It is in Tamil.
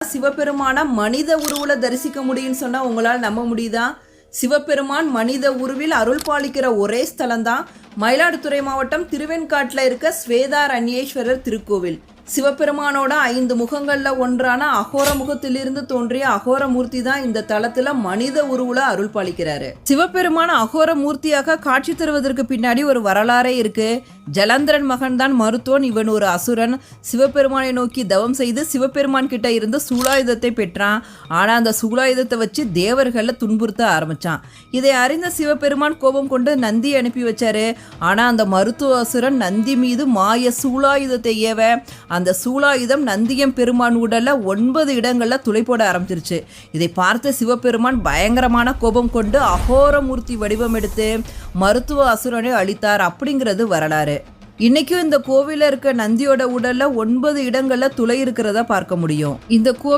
சிவபெருமான மனித உருவில் தரிசிக்க முடியும்னு சொன்னா உங்களால் நம்ப முடியுதா? சிவபெருமான் மனித உருவில் அருள் பாலிக்கிற ஒரே ஸ்தலம்தான். மயிலாடுதுறை மாவட்டம் திருவெண்காட்டில் இருக்க ஸ்வேதாரண்யேஸ்வரர் திருக்கோவில். சிவபெருமானோட ஐந்து முகங்கள்ல ஒன்றான அகோர முகத்திலிருந்து தோன்றிய அகோர மூர்த்தி தான் இந்த தளத்துல மனித உருவுல அருள் பாலிக்கிறாரு. சிவபெருமான அகோர மூர்த்தியாக காட்சி தருவதற்கு பின்னாடி ஒரு வரலாறே இருக்கு. ஜலந்திரன் மகன் தான் மருத்துவன் இவன் ஒரு அசுரன். சிவபெருமானை நோக்கி தவம் செய்து சிவபெருமான் கிட்ட இருந்து சூலாயுதத்தை பெற்றான். ஆனா அந்த சூலாயுதத்தை வச்சு தேவர்களை துன்புறுத்த ஆரம்பிச்சான். இதை அறிந்த சிவபெருமான் கோபம் கொண்டு நந்தி அனுப்பி வச்சாரு. ஆனா அந்த மருத்துவ அசுரன் நந்தி மீது மாய சூலாயுதத்தை ஏவ அந்த சூலாயுதம் நந்தியம் பெருமான் உடலில் ஒன்பது இடங்களில் துளை போட ஆரம்பிச்சிருச்சு. இதை பார்த்த சிவபெருமான் பயங்கரமான கோபம் கொண்டு அகோரமூர்த்தி வடிவம் எடுத்து மருத்துவ அசுரனை அளித்தார் அப்படிங்கிறது வரலாறு. இன்னைக்கும் இந்த கோவிலில் இருக்க நந்தியோட உடல்ல ஒன்பது இடங்கள்ல துளை இருக்கிறதா பார்க்க முடியும். இந்த கோ